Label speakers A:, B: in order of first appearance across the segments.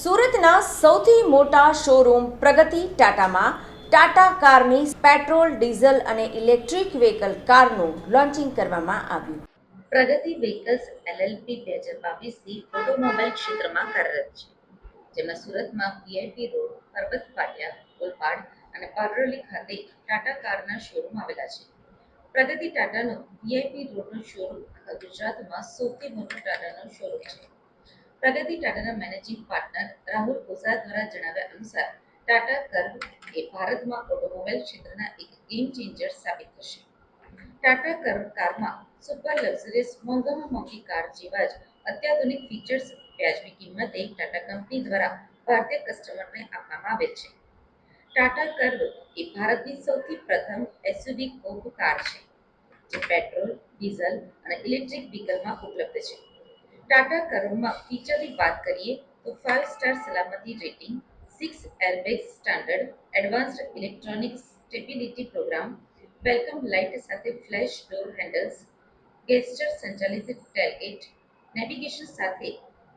A: સુરતના સૌથી મોટા શોરૂમ પ્રગતિ ટાટામાં ટાટા કારની પેટ્રોલ, ડીઝલ અને ઇલેક્ટ્રિક વ્હીકલ કારનું લોન્ચિંગ કરવામાં આવ્યું.
B: પ્રગતિ વ્હીકલ્સ એલએલપી બે હજાર બાવીસથી ઓટોમોબાઈલ ક્ષેત્રમાં કાર્યરત છે, જેમાં સુરતમાં વીઆઈપી રોડ પર્વત પાટિયા ઓલપાડ અને પારરોલી ખાતે ટાટા કારના શોરૂમ આવેલા છે. પ્રગતિ ટાટાનો વીઆઈપી રોડનો શોરૂમ ગુજરાતમાં સૌથી મોટો ટાટાનો શોરૂમ છે. પ્રગતિ ટાટાના મેનેજિંગ પાર્ટનર રાહુલ ઓઝા દ્વારા જણાવ્યા અનુસાર, ટાટા કર્વ એ ભારતમાં ઓટોમોબાઈલ ક્ષેત્રના એક ગેમ ચેન્જર સાબિત થશે. ટાટા કર્વ કારમાં સુપર લક્ઝરિયસ મોંઘામાં મોંઘી કાર જેવા જ અત્યાધુનિક ફીચર્સ વ્યાજબી કિંમતે ટાટા કંપની દ્વારા ભારતીય કસ્ટમરને આપવામાં આવે છે. ટાટા કર્વ એ ભારતની સૌથી પ્રથમ એસયુવી કોપ કાર છે, જે પેટ્રોલ ડીઝલ અને ઇલેક્ટ્રિક વ્હીકલમાં ઉપલબ્ધ છે. ટાટા કર્વમાં ફીચરની વાત કરીએ તો ફાઇવ સ્ટાર સલામતી rating six airbag standard advanced electronic stability programme welcome light સાથે ફ્લેશ ડોર હેન્ડલ્સ ગેસ્ચર સંચાલિત ટેલગેટ નેવિગેશન સાથે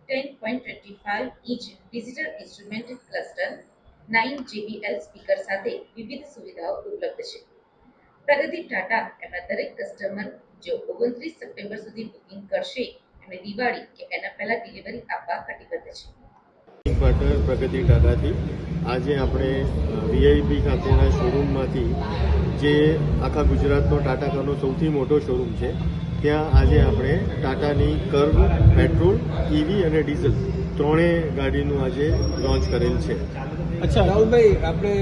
B: ten point twenty five inch digital instrument cluster nine JBL speaker સાથે વિવિધ સુવિધાઓ ઉપલબ્ધ છે. પ્રગતિ ટાટા એમના દરેક કસ્ટમર જો ઓગણત્રીસ સપ્ટેમ્બર સુધી બુકિંગ કરશે એમને દિવાળી કે એના પહેલા ડિલિવરી આપવા કટિબદ્ધ છે.
C: પાર્ટનર પ્રગતિ ટાટાથી. આજે આપણે વીઆઈપી ખાતેના શોરૂમમાંથી જે આખા ગુજરાતનો ટાટા કારનો સૌથી મોટો શોરૂમ છે ત્યાં આજે આપણે ટાટાની કર્વ પેટ્રોલ ઈવી અને ડીઝલ ત્રણેય ગાડીનું આજે લોન્ચ કરેલ છે.
D: અચ્છા રાહુલભાઈ આપણે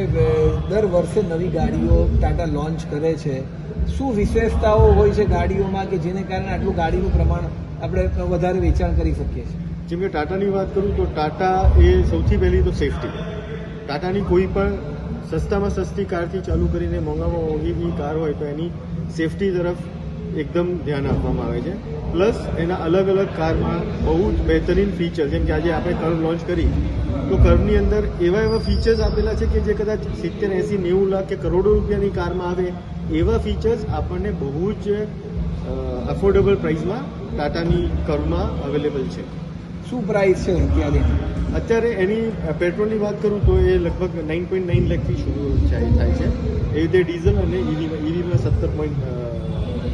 D: દર વર્ષે નવી ગાડીઓ ટાટા લોન્ચ કરે છે. શું વિશેષતાઓ હોય છે ગાડીઓમાં કે જેને કારણે આટલું ગાડીનું પ્રમાણ આપણે વધારે વેચાણ કરી શકીએ છીએ.
C: જેમ કે ટાટાની વાત કરું તો ટાટા એ સૌથી પહેલી તો સેફટી ટાટાની કોઈ પણ સસ્તામાં સસ્તી કારથી ચાલુ કરીને મોંઘામાં મોંઘી કાર હોય તો એની સેફટી તરફ એકદમ ધ્યાન આપવામાં આવે છે. પ્લસ એના અલગ અલગ કારમાં બહુ જ બહેતરીન ફીચર જેમ કે આજે આપણે કર્વ લોન્ચ કરી, તો કર્વની અંદર એવા એવા ફીચર્સ આપેલા છે કે જે કદાચ સિત્તેર, એંસી, નેવું લાખ કે કરોડો રૂપિયાની કારમાં આવે, એવા ફીચર્સ આપણને બહુ જ અફોર્ડેબલ પ્રાઇસમાં ટાટાની કરમાં અવેલેબલ છે.
D: શું પ્રાઇસ છે અત્યારે
C: અત્યારે એની પેટ્રોલની વાત કરું તો એ લગભગ નાઇન પોઈન્ટ નાઇન લેખથી શરૂ થાય થાય છે. એ રીતે ડીઝલ અને ઇવીમાં સત્તર પોઈન્ટ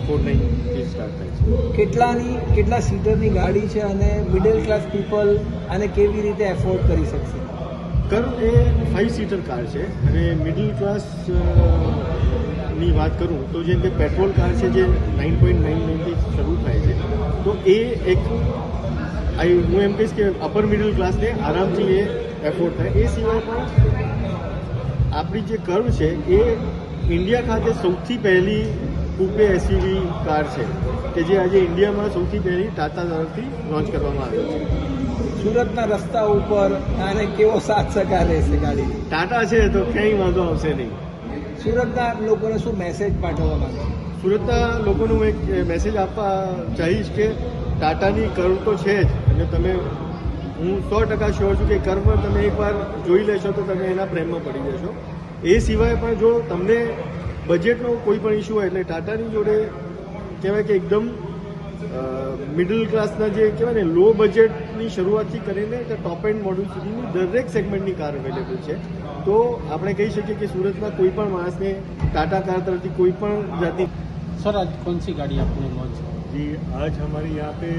C: ફોર નાઇનથી સ્ટાર્ટ થાય છે.
D: કેટલાની કેટલા સીટરની ગાડી છે અને મિડલ ક્લાસ પીપલ આને કેવી રીતે એફોર્ડ કરી શકશે?
C: કર્વ એ ફાઇવ સીટર કાર છે અને મિડલ ક્લાસની વાત કરું તો જેમ કે પેટ્રોલ કાર છે જે નાઇન પોઈન્ટ નાઇન નાઇનથી એ એક આઈ હું એમ કહીશ કે અપર મિડલ ક્લાસને આરામથી એ એફોર્ડ થાય. એ સિવાય પણ આપણી જે કર્વ છે એ ઇન્ડિયા ખાતે સૌથી પહેલી કુપે એસયુવી કાર છે કે જે આજે ઇન્ડિયામાં સૌથી પહેલી ટાટા તરફથી લોન્ચ કરવામાં આવી છે.
D: સુરતના રસ્તા ઉપર આને કેવો સાથ સહકાર રહેશે ગાડી?
C: ટાટા છે તો ક્યાંય વાંધો આવશે નહીં.
D: સુરતના લોકોને શું મેસેજ પાઠવવા માંગે? છે?
C: સુરતના લોકોનું હું એક મેસેજ આપવા ચાહીશ કે ટાટાની કર્મ તો છે જ. અને તમે, હું સો ટકા શ્યોર છું કે કર્મ તમે એકવાર જોઈ લેશો તો તમે એના પ્રેમમાં પડી જશો. એ સિવાય પણ જો તમને બજેટનો કોઈ પણ ઇસ્યુ હોય, એટલે ટાટાની જોડે કહેવાય કે એકદમ મિડલ ક્લાસના જે કહેવાય ને લો બજેટની શરૂઆતથી કરીને ટોપ એન્ડ મોડલ સુધીની દરેક સેગમેન્ટની કાર અવેલેબલ છે. તો આપણે કહી શકીએ કે સુરતના કોઈ પણ માણસને ટાટા કાર તરફથી કોઈ પણ જાતની
E: सर आज कौन सी गाड़ी आपने लॉन्च की?
F: जी आज हमारे यहाँ पे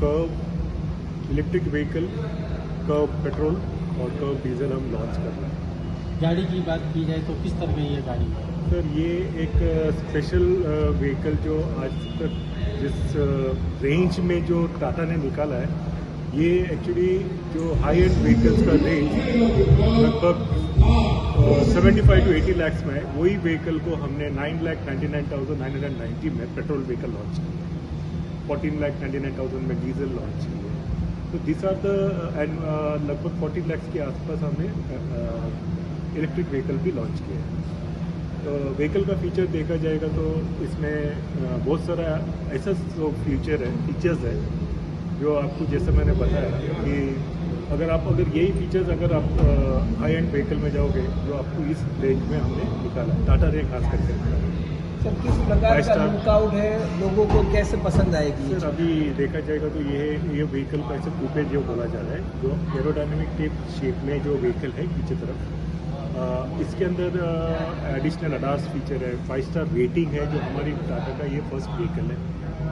F: Curvv electric vehicle Curvv petrol और कर्व डीजल हम लॉन्च कर रहे हैं।
E: गाड़ी की बात की जाए तो किस तरह की ये गाड़ी
F: सर ये एक स्पेशल व्हीकल जो आज तक जिस रेंज में जो टाटा ने निकाला है ये एक्चुअली जो हाई एंड व्हीकल्स का रेंज लगभग seventy five to eighty lakhs में वही व्हीकल को हमने nine lakh ninety nine thousand nine hundred ninety में पेट्रोल व्हीकल लॉन्च किया। Fourteen lakh ninety nine thousand में डीजल लॉन्च किए तो दिस आर द एंड लगभग फोर्टी लैक्स के आसपास हमने इलेक्ट्रिक व्हीकल भी लॉन्च किया। है तो व्हीकल का फीचर देखा जाएगा तो इसमें बहुत सारा ऐसा जो फीचर है फीचर्स है, जो आपको जैसे मैंने बताया कि अगर आप अगर यही फीचर्स अगर आप हाई एंड व्हीकल में जाओगे जो आपको इस रेंज में हमने निकाला टाटा रे खास करके। निकाला
D: सर किस प्रकार का लुकआउट है? लोगों को कैसे पसंद आएगी?
F: सर अभी देखा जाएगा तो ये ये व्हीकल का ऐसे कूपे जो बोला जा रहा है जो एरोडायनेमिक टेप शेप में जो व्हीकल है पीछे तरफ़ अ, इसके अंदर एडिशनल अडार्स फीचर है फाइव स्टार रेटिंग है जो हमारी टाटा का ये फ़र्स्ट व्हीकल है।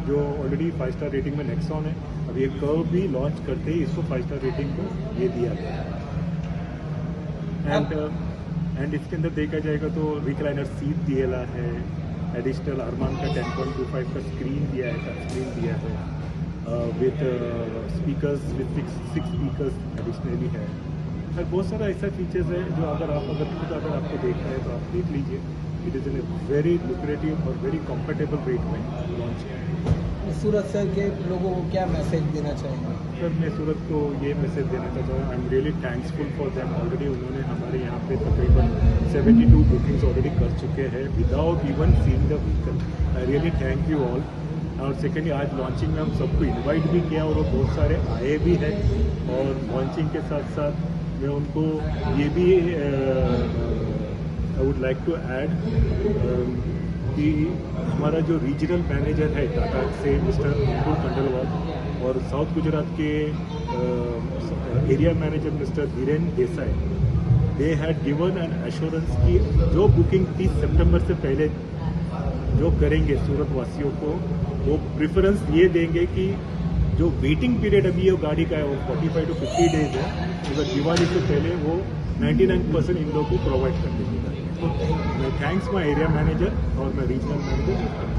F: जो ऑलरेडी फाइव स्टार रेटिंग में नेक्सॉन है अब ये कर्व भी लॉन्च करते ही इसको फाइव स्टार रेटिंग को ये दिया गया एंड एंड इसके अंदर देखा जाएगा तो रिक्लाइनर सीट दिया है एडिशनल अरमान का 10.25 का स्क्रीन दिया है टच स्क्रीन दिया है with speakers with six six speakers additionally है। और बहुत सारा ऐसा फीचर्स है जो अगर आप अगर खुद अगर आपको देखना है तो आप देख लीजिए। It is in a very lucrative और वेरी कंफर्टेबल रेट में लॉन्च किया है।
D: सूरत सर के लोगों को क्या मैसेज देना चाहेंगे?
F: सर मैं सूरत को ये मैसेज देना चाहता हूँ। I am really thanksful for them already उन्होंने हमारे यहाँ पे तकरीबन 72 बुकिंग्स ऑलरेडी कर चुके हैं without even seeing the vehicle I really thank you all और सेकेंडली आज लॉन्चिंग में हम सबको इनवाइट भी किया और वो बहुत सारे आए भी हैं। और लॉन्चिंग के साथ साथ मैं उनको ये भी I would like to add कि हमारा जो रीजनल मैनेजर है टाटा से मिस्टर अंकुर खंडलवाल और साउथ गुजरात के area manager mister Dhiren Desai they had given an assurance कि जो बुकिंग 30 सितंबर से पहले जो करेंगे सूरत वासियों को, वो प्रिफरेंस ये देंगे कि जो वेटिंग पीरियड अभी ये गाड़ी का है, वो 45 टू 50 डेज़ है अगर दिवाली से पहले वो 99 परसेंट इन लोगों को प्रोवाइड कर देंगे। थैंक्स माई एरिया मैनेजर और मैं रीजनल मैनेजर